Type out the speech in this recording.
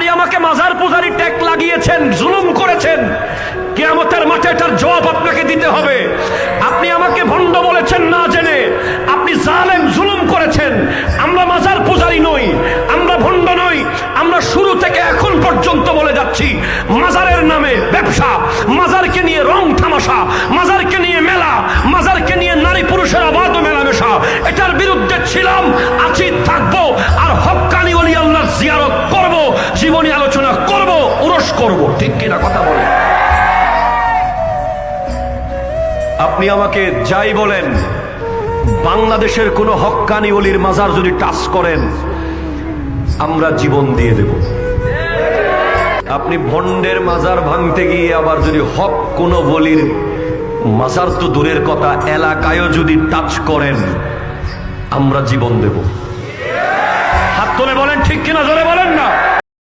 আপনি আমাকে মাজার পূজারি ট্যাগ লাগিয়েছেন, জুলুম করেছেন। কেয়ামতের মাঠে এটার জবাব আপনাকে দিতে হবে। আপনি আমাকে ভণ্ড বলেছেন না জেনে। আপনি জালেম, জুলুম করেছেন। আমরা মাজার পূজারি নই, আমরা ভণ্ড নই। আমরা শুরু থেকে এখন পর্যন্ত বলে যাচ্ছি, মাজারের নামে ব্যবসা, মাজারকে নিয়ে রং থামাশা মাজারকে নিয়ে মেলা, মাজারকে নিয়ে নারী পুরুষের অবাধ মেলামেশা। এটার বিরুদ্ধে ছিলাম জীবনী আলোচনা করব, উরস করব। ঠিক কিনা কথা বলে আপনি আমাকে যাই বলেন, বাংলাদেশের কোনো হক্কানি অলির মাজার যদি টাচ করেন, আমরা জীবন দিয়ে দেব। আপনি ভণ্ডের মাজার ভাঙতে গিয়ে আবার যদি হক কোনো বলির মাজার তো দূরের কথা, এলাকায়ও যদি টাচ করেন, আমরা জীবন দেব। হাত তুলে বলেন, ঠিক কিনা জোরে বলেন?